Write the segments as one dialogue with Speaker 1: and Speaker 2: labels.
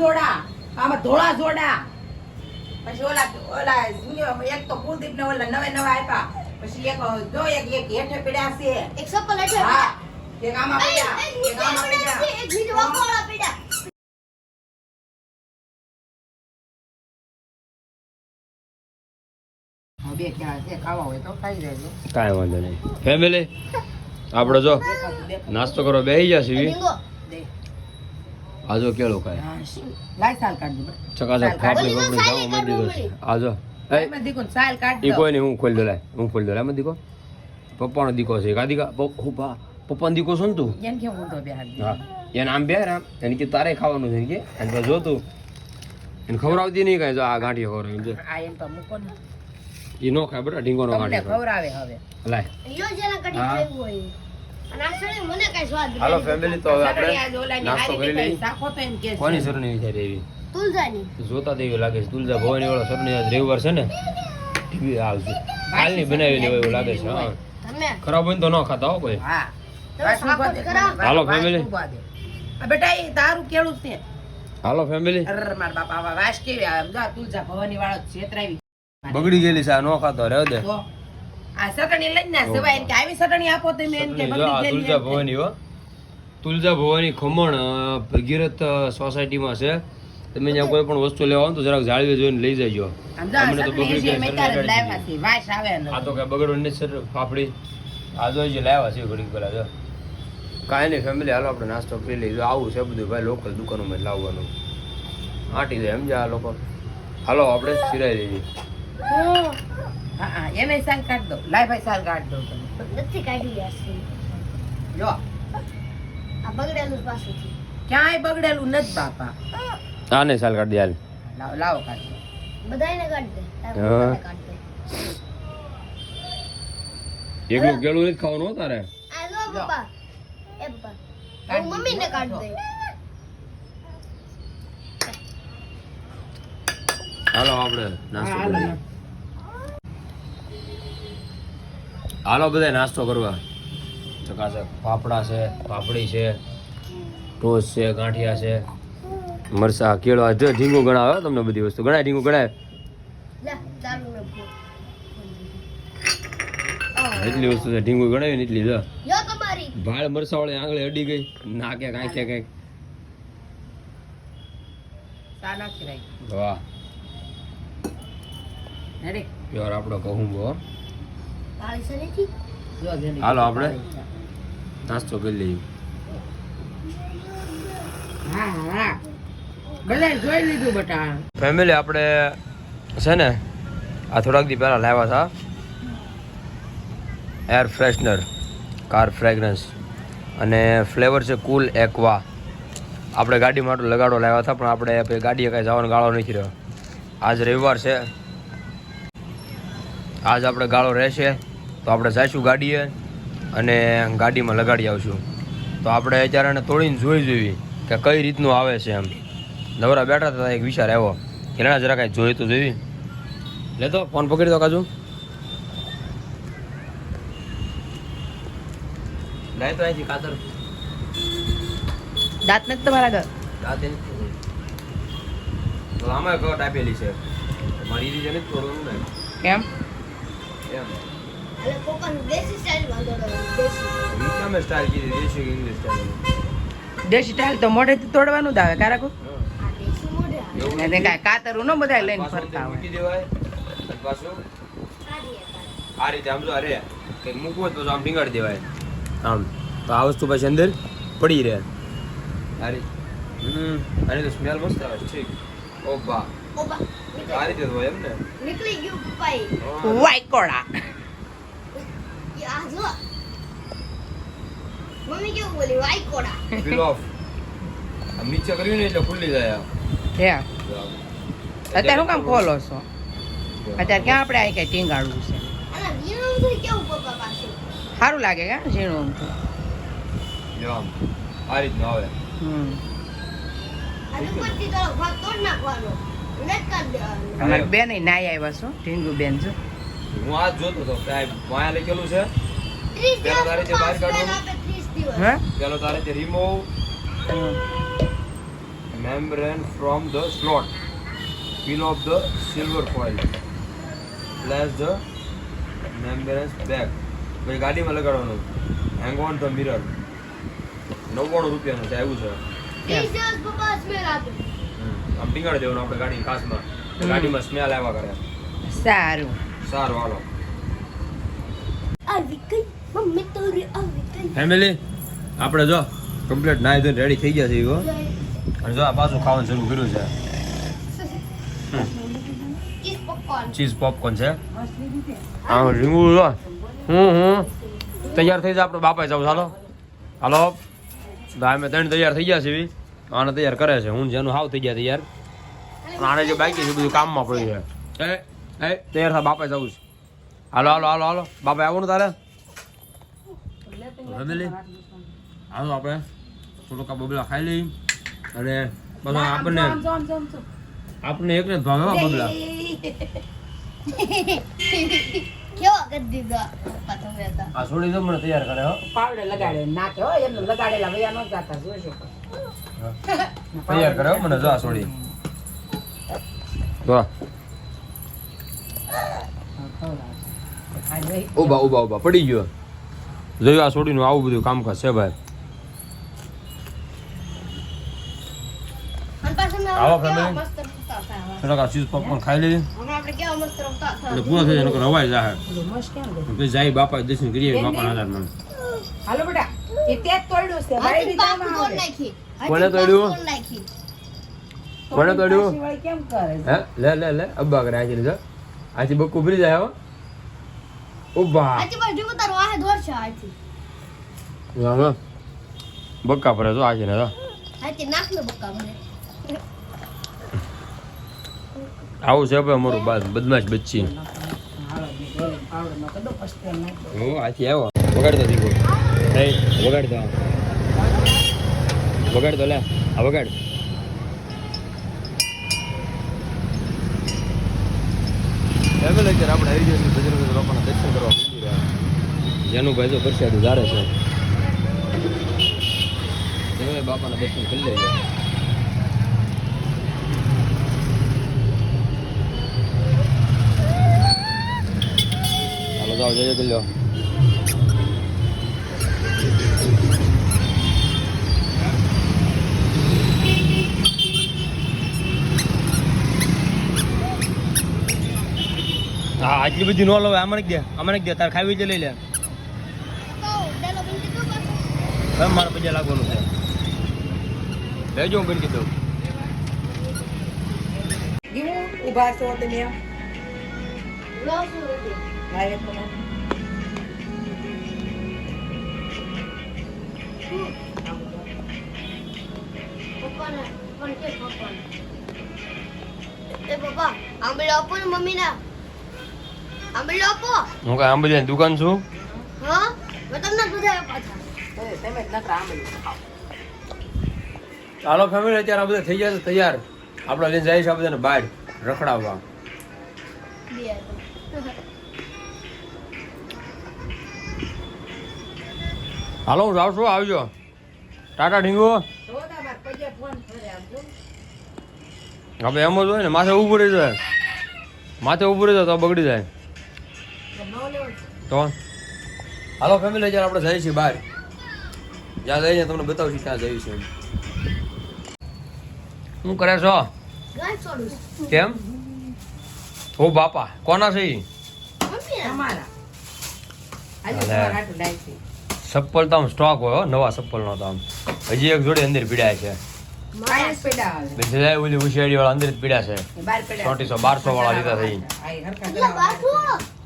Speaker 1: જોડા આમાં ધોળા જોડા. પછી ઓલા ઓલા એક તો કુલદીપ ને ઓલા નવે નવા આપ્યા. પછી એક જો એક એક હેઠે પડ્યા છે.
Speaker 2: એક સપલ હેઠે
Speaker 1: હા. એક આમાં પડ્યા
Speaker 2: એક
Speaker 1: આમાં
Speaker 2: પડ્યા છે, એક બીજો વાકોળા પડ્યા.
Speaker 1: હા, બે ક્યાં છે ખાવા હોય તો ખાઈ લેજો.
Speaker 3: કાંઈ વાંધો નહીં. ફેમિલી આપણે જો. નાસ્તો કરો બેસી ગયા સીવી
Speaker 2: રીંગો
Speaker 1: દે.
Speaker 3: આજો કેળો
Speaker 1: કાય લાઈ સાલ કાઢ દે
Speaker 3: ચકાચક ફાફડી ફાફડી મારી દીધો છે આજો. એ
Speaker 1: એમાં દીકરો સાલ કાઢ
Speaker 3: ઈ
Speaker 1: દો.
Speaker 3: કોઈ નહીં હું ખોલી દો લાય. હું ખોલી દો લાય મત દીકો પપ્પાનો દીકો છે કાદીકા પપ્પા પપ્પાનો દીકો છો ને તું?
Speaker 1: એને કેમ હું તો દે?
Speaker 3: હા. એને આમ બે આમ. એને કે તારે ખાવાનું છે કે. અને તો જોતું એને ખવડાવતી નહીં કાંઈ જો આ ગાંઠિયો ખવડાવી જો.
Speaker 1: આ એમ તો મૂકો ને.
Speaker 3: એ નો ખાય બટા ઢીંગોનો
Speaker 1: તમને
Speaker 3: ગાંઠિયો
Speaker 1: ખવડાવે. હવે.
Speaker 3: લાય.
Speaker 2: યો જેના કડી
Speaker 3: હા.
Speaker 2: જેવું હોય.
Speaker 3: હાલો ફેમિલી તો હવે આપણે નાસ્તો કરી લઈએ.
Speaker 1: શાખો તો એમ કે છે.
Speaker 3: કોની સરની વિચારી એવી?
Speaker 2: તુલજાની
Speaker 3: જોતા દેવી લાગે છે તુલજા ભવાની વાળો સરની આજ રવિવાર છે ને ટીવી આવશે. કાલની બનાવેલી હોય એવું લાગે છે હા. ખરાબ હોય ને તો ન ખાતા હો કોઈ? હાલો.
Speaker 1: આ બેટા એ તારું કેળું છે.
Speaker 3: હાલો ફેમિલી
Speaker 1: અરર માર બાપા વાસ કેવી તુલજા ભવાની વાળો છેતરાવી.
Speaker 3: બગડી ગયેલી છે આ ન ખાતો રહેવા દે.
Speaker 1: આ સટણી લઈને ના જવાય એમ કે આવી સટણી આપો તો મેં એમ કે
Speaker 3: જો આ
Speaker 1: બગડી ગયેલી
Speaker 3: તુલજા ભવાની હો. તુલજા ભવાની ખમણ ભગીરથ સોસાયટીમાં છે. તમે જ્યાં કોઈ પણ વસ્તુ લેવા આવો ને તો જરાક જાળવી જોઈને લઈ જજો. અમને તો બગડી.
Speaker 1: વાસ આવે
Speaker 3: આ તો કઈ બગડો નહીં સર પાપડી આ જો જે લાવ્યા છે ઘણી પેલા જો. કાંઈ નહીં ફેમિલી હાલો આપણે નાસ્તો કરી લઈએ. આવું છે બધું ભાઈ લોકલ દુકાનોમાં લાવવાનું. આટી જાય સમજ્યા આ લોકો. હાલો આપણે સિરાઈ દઈએ
Speaker 2: હું
Speaker 1: હા એને સાલ કાઢ દો લાય ભાઈ સાલ કાઢ દો તમે
Speaker 2: નથી કાઢી યાર
Speaker 1: જો
Speaker 2: આ બગડેલું પાછું છે
Speaker 1: ક્યાંય બગડેલું નથી બાપા.
Speaker 3: આને સાલ કાઢ દે હાલ.
Speaker 1: લાવો લાવો કાઢ દે
Speaker 2: બધાયને કાઢ દે.
Speaker 3: હા.
Speaker 2: કાઢ દે.
Speaker 3: એકલું ગેળું નથી ખાવાનું તારે.
Speaker 2: આ લો બાપા એ પપ્પા. મમ્મીને કાઢ દે
Speaker 3: હાલો આપણે નાસ્તો
Speaker 1: હા,
Speaker 3: કરી
Speaker 1: હાલો.
Speaker 3: બધા નાસ્તો કરવા. ચકાસે પાપડા છે પાપડી છે ટોસ છે ગાંઠિયા છે. મરસા કેળો જો ઢીંગું ગણાવે તમને બધી વસ્તુ. ગણાય ઢીંગું ગણાય.
Speaker 2: લે ચાલુ ને ફોન.
Speaker 3: એટલી વસ્તુ છે ઢીંગું ગણાવી ને એટલી જો ભાળ મરસા વાળી આંગળી અડી ગઈ. નાકે કાંઈ કે કાંઈક વાહ.
Speaker 1: રેડી
Speaker 3: પ્યોર આપણો કહું બો હાલો આપણે. નાસ્તો કરી લઈએ.
Speaker 1: હા હા. બધા જોઈ લીધું બટા.
Speaker 3: ફેમિલી આપણે છે ને આ થોડાક દી પહેલાં લાવ્યા હતા. Air freshener car fragrance. અને ફ્લેવર છે કુલ એકવા. આપણે ગાડી માટે લગાડો લાવ્યા હતા પણ આપણે ગાડીએ કાંઈ જવાનો ગાળો નથી રહ્યો. આજ રવિવાર છે. આજ આપણે ગાળો રહેશે. તો આપણે જઈશું ગાડીએ અને ગાડીમાં લગાડી આવશું. તો આપણે અત્યારે એને તોડીને જોઈ જોઈ કે કઈ રીતનું આવે છે એમ. નવરા બેઠા હતા એક વિચાર આવ્યો. હિરણા જરા કાંઈ જોઈ તો જોઈ. લેતો ફોન પકડી દો કાજુ. લાય તો અહીંથી કાતર.
Speaker 1: દાંત નથી તમારા ઘર?
Speaker 3: દાંત નથી તો આમાં કટ આપેલી છે. મારી રીતે નથી તોડવાનું ને.
Speaker 1: કેમ?
Speaker 3: એમ.
Speaker 2: એટલે કોકનું દેશી સ્ટાઇલમાં દોડવાનું દેશી
Speaker 3: વીકના મેં કીધી દેશી કે ઇંગ્લિશ સ્ટાઇલ
Speaker 1: દેશી સ્ટાઇલ તો મોઢેથી તોડવાનું જ આવે કારકો
Speaker 2: આ દેશી મોઢે
Speaker 1: એને કાંઈ કાતરું ન બધા લઈને ફરતા હોય.
Speaker 3: મૂકી દેવાય પાછું આ રીતે આમ જો અરે કંઈક મૂકવો તો આમ ટીંગાડી દેવાય. આમ તો આ વસ્તુ પછી અંદર પડી રહે. આ રીતે. હમ અરે તો સ્મેલ મસ્ત આવે છે ઠીક. ઓ બા.
Speaker 2: ઓબા,
Speaker 3: આ રીતે હોય એમ ને?
Speaker 2: નીકળી ગયું ભાઈ
Speaker 1: વાયકોડા
Speaker 2: આ જો. મમ્મી કેવું બોલી? વાઈકોડા
Speaker 3: પીલ ઓફ નીચે કર્યું ને એટલે ખુલ્લી જાય આમ.
Speaker 1: હે
Speaker 3: જો આમ.
Speaker 1: અત્યારે શું કામ ખોલો છો. અત્યારે ક્યાં આપણે આ કઈ ટીંગાડવું છે? સારું લાગે કે ઝીણું આમ તો
Speaker 3: આ રીતનું આવે.
Speaker 1: હમ. બેન નાઈ આવ્યા છો ઢીંગુ બેન છો
Speaker 3: હું આ જોતો હતો. કે માયા વાયા લખેલું છે. પેલો તારે જે બહાર
Speaker 2: પાસ
Speaker 3: કાઢવાનું?
Speaker 1: હે
Speaker 3: પેલો તારે જે remove
Speaker 1: membrane
Speaker 3: from the slot the of the silver foil plus the Place bag. પછી ગાડીમાં લગાડવાનું. હેંગ ઓન ધ મિરર નવ્વાણું રૂપિયાનું છે આવ્યું છે. આમ ટીંગાડી દેવાનું આપણે ગાડી કાચમાં ગાડીમાં સ્મેલ આવ્યા કરે.
Speaker 1: સારું.
Speaker 3: સારું હાલો.
Speaker 2: આવી ગઈ. મમ્મી તોરી આવી ગઈ.
Speaker 3: ફેમિલી આપણે જો કમ્પ્લીટ નાહી ધોઈને રેડી થઈ ગયા છે ઈવો અને જો આ પાછું ખાવાનું શરૂ કર્યું છે.
Speaker 2: ચીઝ પોપકોર્ન
Speaker 3: છે. હા રીંગુ જો. હું હું તૈયાર થઈ જાય આપણે બાપા જાવ ચાલો હાલો. અમે ત્રણ તૈયાર થઈ ગયા છે. આને તૈયાર કરે છે હું જેનું હાવ થઈ ગયા તૈયાર. આને જે બાકી છે બધું કામમાં પડ્યું છે. એ તૈયાર થા બાપા જવું છે. હાલો હાલો હાલો હાલો. બાપા આવવાનું તારે? ફેમિલી હાલો આપણે થોડુંક બબલા ખાઈ લઈ. અને પછી આપણને આપણને એકને હો બબલા.
Speaker 2: કેવો કરી દીધો?
Speaker 3: આ છોડી દો મને તૈયાર કરે હો.
Speaker 1: પાવડર લગાડે નાખે હો એમને લગાડેલા વયા ન જાતા જોઈશું
Speaker 3: તૈયાર કરે હો મને જો આ છોડી. જો. ઊભા ઊભા ઊભા પડી ગયો. જોયું આ છોડીનું આવું બધું કામકાજ છે ભાઈ. આવો. થોડાક આ ચીઝ પોપકોર્ન ખાઈ લઈએ એટલે પૂરો થઈ જાય નકર હવાઈ જાય
Speaker 1: કેમ?
Speaker 3: પછી બાપા દર્શન કરીએ બાપાના આધારમાં.
Speaker 1: હાલો બેટા એ તે તોડ્યું છે.
Speaker 2: નાખી.
Speaker 3: તોડ્યું? તોડ્યું?
Speaker 1: કેમ કરે
Speaker 3: હે? લે લે લે અબ્બા કરે આજે જો આજી બહુ કુબરી જાય હો.
Speaker 2: ઊભા. આજે જીવ તારો આહે દોર છે હાથી
Speaker 3: ના બક્કા પર તો આજે ને
Speaker 2: નાખ ને બક્કા મને
Speaker 3: આવું છે ભાઈ અમારું બાદ બદમાશ બચ્ચી. હું આથી આવ્યો વગાડતો દીકો હે વગાડતો વગાડતો લે. આ વગાડ. ફેમિલી અત્યારે આપણે આવી છીએ બજરંગ બાપાના દર્શન કરવા મંદિર. જેનું ભાઈ તો પરસાદી ધારે છે. જેનું બાપાના દર્શન કરી લઈએ હાલો, જાઓ, જય જય હા, આટલી બધી નો લો આમાં દે આમાં દે, તાર ખાવી જ લઈ લે. હવે મારે પૈસા લાગવાનું છે. લેજો હું કરી
Speaker 1: કેવું ઊભા છો તમે લાવે
Speaker 2: પપ્પા આંબળો આપો ને મમ્મીના. આંબળો આપો.
Speaker 3: હું કઈ આંબલિયાની દુકાન છું?
Speaker 2: હા? મેં તમને બધા પાછા.
Speaker 1: તો તમે જ નકરા આંબલી ખાઓ.
Speaker 3: ચાલો ફેમિલી અત્યારે આ બધા થઈ ગયા છે તૈયાર. આપણે લઈને જઈશું આ બધાને બહાર રખડાવવા. હાલો હું જાઉં છું આવજો. ટાટા ઢીંગો. આપણે એમ જ હોય ને માથે ઊભું રહી જાય માથે ઊભું રહી જાય તો બગડી જાય.
Speaker 1: તો
Speaker 3: હાલો ફેમિલી અત્યારે આપણે જઈએ છીએ બહાર. જ્યાં જઈએ તમને બતાવશું ત્યાં જઈએ છીએ શું કરે છો? કેમ? ઓ બાપા કોના છે. ચપ્પલ તો આમ સ્ટોક હોય નવા નવા ચપ્પલનો તો આમ. હજી એક જોડે અંદર પીડ્યા છે.
Speaker 1: પેડા
Speaker 3: ઓલી ઉશિયાળી વાળા અંદર જ પીડ્યા છે. બારસો વાળા લીધા થઈ
Speaker 1: આ એ હરખા
Speaker 2: એટલે
Speaker 1: કરાવવા
Speaker 2: બાથું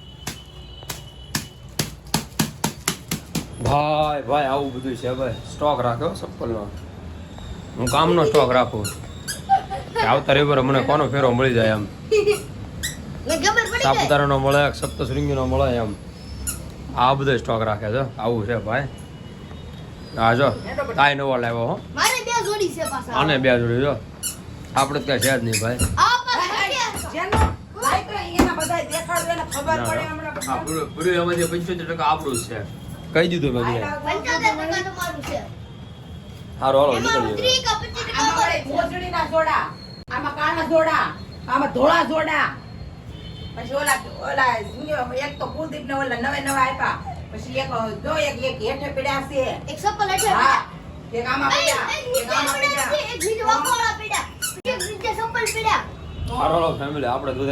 Speaker 3: ભાઈ ભાઈ આવું બધું છે ભાઈ. સ્ટોક રાખ્યો ચપ્પલનો હું કામનો સ્ટોક રાખું. આવતા રવિવારે મને કોનો ફેરો મળી જાય એમ. સાપુતારાનો મળે સપ્તશૃંગીનો મળે એમ. આ બધો સ્ટોક રાખે છે. આવું છે ભાઈ. હા જો કાંઈ નવો લાવ્યો હો.
Speaker 2: અને બે જોડી
Speaker 3: આને બે જોડી જો. આપણે ત્યાં છે જ નહીં ભાઈ. આપણું જ છે. કહી દીધું મેં હારો હાલો
Speaker 2: નીકળી
Speaker 1: ગયો. જોડા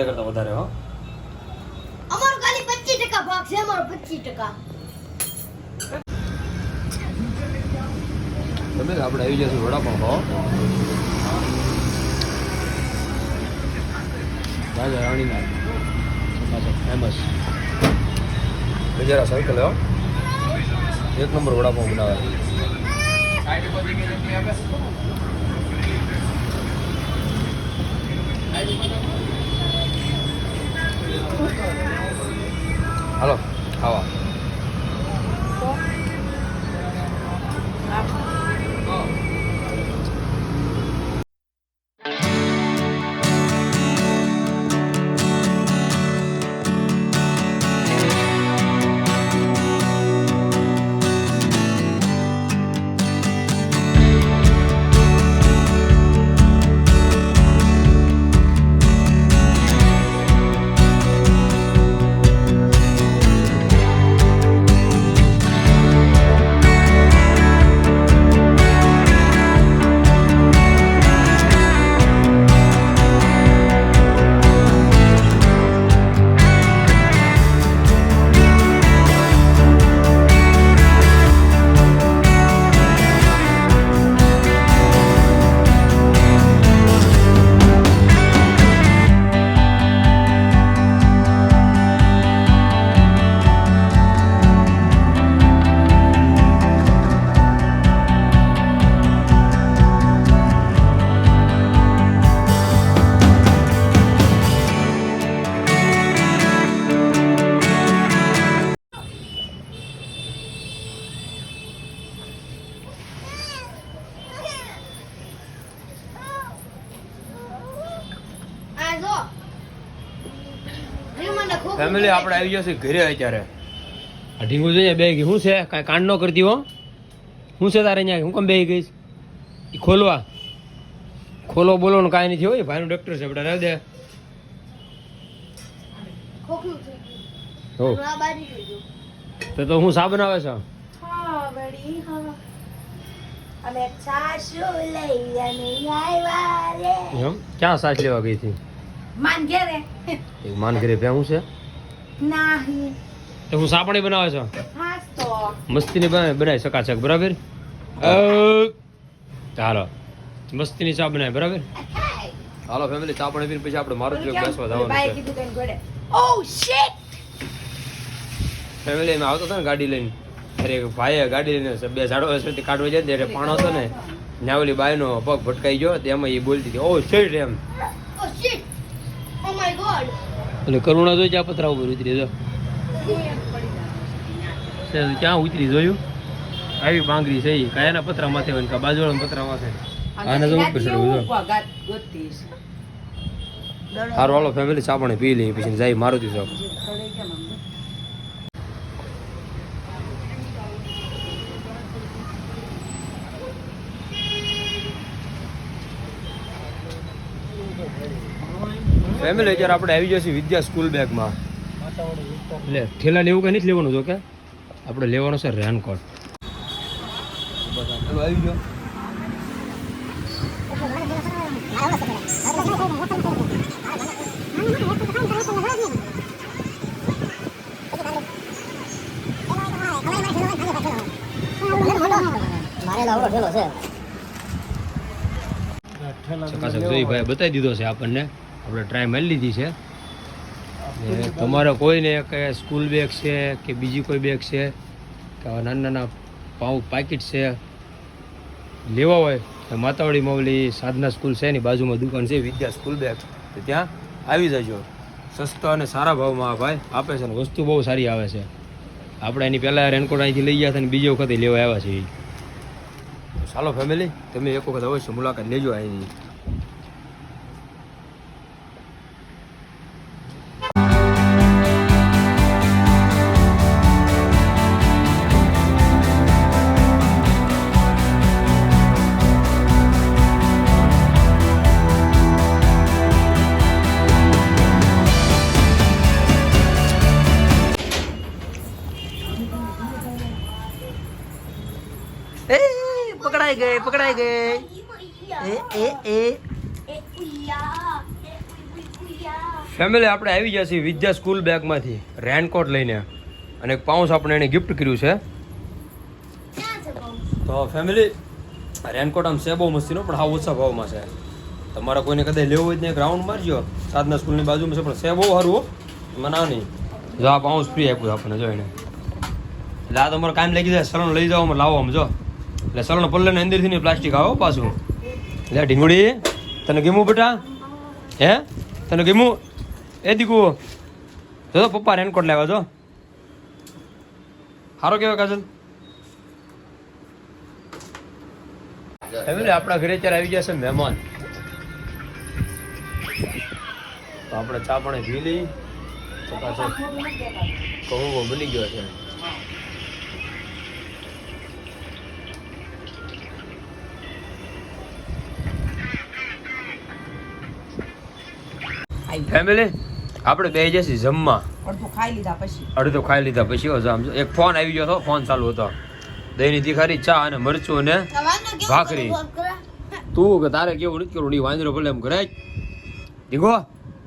Speaker 3: કરતા વધારે હો.
Speaker 2: અમારો ખાલી 25% ભાગ છે અમારો 25%
Speaker 3: તમે આપણે આવી જશું વડાપાઉં ખાવ. રાજા રાણીના ફેમસ ગજરા સર્કલ હો. એક નંબર વડાપાઉં બનાવે. હાલો, ખાવા. ફેમિલી આપણે આવી જશે ઘરે અત્યારે. આ ઢીંગુ જોઈએ બે ગઈ. શું છે? કાંઈ કાંડ ન કરતી હો? શું છે તારે અહીંયા હું કેમ બે ગઈ એ ખોલવા. ખોલો બોલો ને કાંઈ નથી હોય ભાઈનું ડૉક્ટર છે આપણે રહી દે. તો તો હું શા બનાવે છે ક્યાં સાસ લેવા ગઈ હતી?
Speaker 1: માન ઘેરે.
Speaker 3: માન ઘરે ભેગું છે?
Speaker 1: નહીં.
Speaker 3: તો હું સાપણી બનાવે છો?
Speaker 1: હાસ તો.
Speaker 3: મસ્તીની બનાવી બનાવી શકાશક બરાબર? ચાલો મસ્તીની ચા બનાવી બરાબર? હાલો ફેમિલી ચા પાણી પીને પછી આપણે મારું જ બેસવા જવાનું છે.
Speaker 1: કીધું કઈ ઘોડે ઓ શિટ
Speaker 3: ફેમિલી એમાં આવતો હતો ને ગાડી લઈને. અરે એક ભાઈએ ગાડી લઈને બે ઝાડો સુધી કાઢવા જાય ત્યારે એટલે પાણો હતો ને ન્યાવલી ઓલી બાઈનો પગ ભટકાઈ ગયો તેમાં એ બોલતી હતી ઓ શિટ એમ.
Speaker 2: Oh shit oh my God
Speaker 3: એટલે કરુણા જોઈ ચા પતરા ઉપર ઉતરી જો ક્યાં ઉતરી જોયું? આવી પાંગરી છે કયાના પતરા માથે હોય ને કા બાજુવાળાના પતરા માથે આને જો ઉપર ચડવું જો હારું હાલો ફેમિલી ચા પાણી પી લઈએ પછી જાય મારુતિ ચોક ફેમિલી અત્યારે આપણે આવી જશે વિદ્યા સ્કૂલ બેગમાં એટલે થેલા લેવું કંઈ નથી લેવાનું જો કે? આપણે લેવાનો છે રેનકોટ ચાલો આવી ગયો. જોઈ ભાઈ બતાવી દીધો છે આપણને. આપણે ટ્રાય મારી લીધી છે. તમારે કોઈને કે સ્કૂલ બેગ છે કે બીજી કોઈ બેગ છે, કે નાના નાના પાઉ પાકીટ છે, લેવા હોય, તો માતાવાડી મવલી સાધના સ્કૂલ છે એની બાજુમાં દુકાન છે, વિદ્યા સ્કૂલ બેગ તો ત્યાં આવી જજો. સસ્તા અને સારા ભાવમાં ભાઈ આપે છે ને વસ્તુ બહુ સારી આવે છે. આપણે એની પહેલાં રેનકોટ અહીંથી લઈ ગયા હતા અને બીજી વખતે લેવા આવ્યા છીએ ચાલો ફેમિલી તમે એક વખત અવશ્ય મુલાકાત લેજો અહીંની પકડાઈ ગઈ પકડાઈ ગઈ. એ એ એ. ફેમિલી આપણે આવી ગયા છીએ વિદ્યા સ્કૂલ બેગમાંથી, રેનકોટ લઈને. અને એક પાઉસ આપણે એને ગિફ્ટ કર્યું છે. તો ફેમિલી રેનકોટ આમ છે બહુ મસ્તીનો, પણ હા ઓછા ભાવમાં છે. તમારા કોઈને કદાચ લેવું હોય ને ગ્રાઉન્ડ રાઉન્ડ મારજો. સાધના સ્કૂલની બાજુમાં છે, પણ છે બહુ સારું મના નહીં. જો આ પાઉસ ફ્રી આપ્યું આપણને, જો એને. એટલે આ તમારે કામ લાગી જાય સરણ લઈ જાઓ લાવો આમ, જો. એટલે સલણ પલ્લે ને અંદરથી નહીં પ્લાસ્ટિક આવો પાછું. લે, ઢીંગુડી, તને ગીમું બેટા? હે? તને ગીમું એ દીકુ, જો પપ્પા રેનકોટ લાવ્યા, જો. સારો કેવો કાજલ? ફેમિલી, આપણા ઘરે અત્યારે આવી ગયા છે મહેમાન. તો આપણે ચા પણ પી લઈ. તો પાછો કહું, બની ગયો છે. ફેમિલી આપણે બે જશે જમવા.
Speaker 1: અડધું ખાઈ લીધા પછી.
Speaker 3: અડધો ખાઈ લીધા પછી સમજો એક ફોન આવી ગયો હતો ફોન ચાલુ હતો. દહીંની તીખારી ચા અને મરચું ને ભાખરી. તું કે તારે કેવું નથી કરવું વાંદરો ભલે એમ કરે દીગો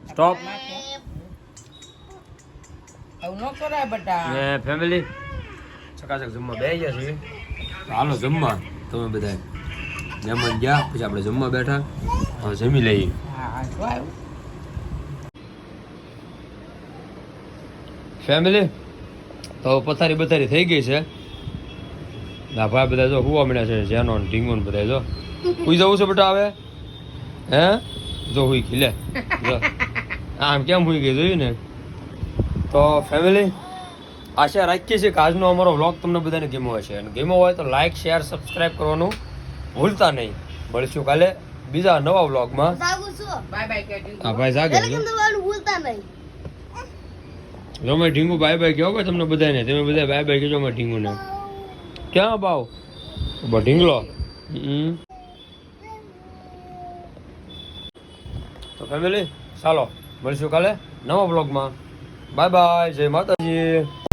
Speaker 3: સ્ટોપ
Speaker 1: આવું ન
Speaker 3: ફેમિલી ચકાચક જમવા બે તો હાલો જમવા તમે બધા મહેમાન ગયા પછી આપણે જમવા બેઠા. હવે જમી લઈએ
Speaker 1: હા હા જો આવ્યું
Speaker 3: ફેમિલી તો પથારી બથારી થઈ ગઈ છે. ના ભાઈ બધા જો હુવા મળ્યા છે જેનો ઢીંગો બધા જો. હુઈ જવું છે બેટા હવે? હે? જો હુઈ ખીલે જો. આમ કેમ હુઈ ગઈ જોયું ને? તો ફેમિલી આશા રાખીએ છીએ કે આજનો અમારો વ્લોગ તમને બધાને હોય હશે. અને ગેમો હોય તો લાઈક શેર સબસ્ક્રાઇબ કરવાનું ભૂલતા નહીં. મળીશું કાલે બીજા નવા વ્લોગમાં
Speaker 2: છું.
Speaker 3: આ ભાઈ જાગે છે
Speaker 2: ભૂલતા નહીં.
Speaker 3: જો મેં ઢીંગુ બાય બાય કહો કે તમને બધાને? તમે બધા બાય બાય કહેજો અમારે ઢીંગુને. ક્યાં ભાવ ઢીંગલો. તો ફેમિલી ચાલો મળીશું કાલે નવા બ્લોગમાં બાય બાય જય માતાજી.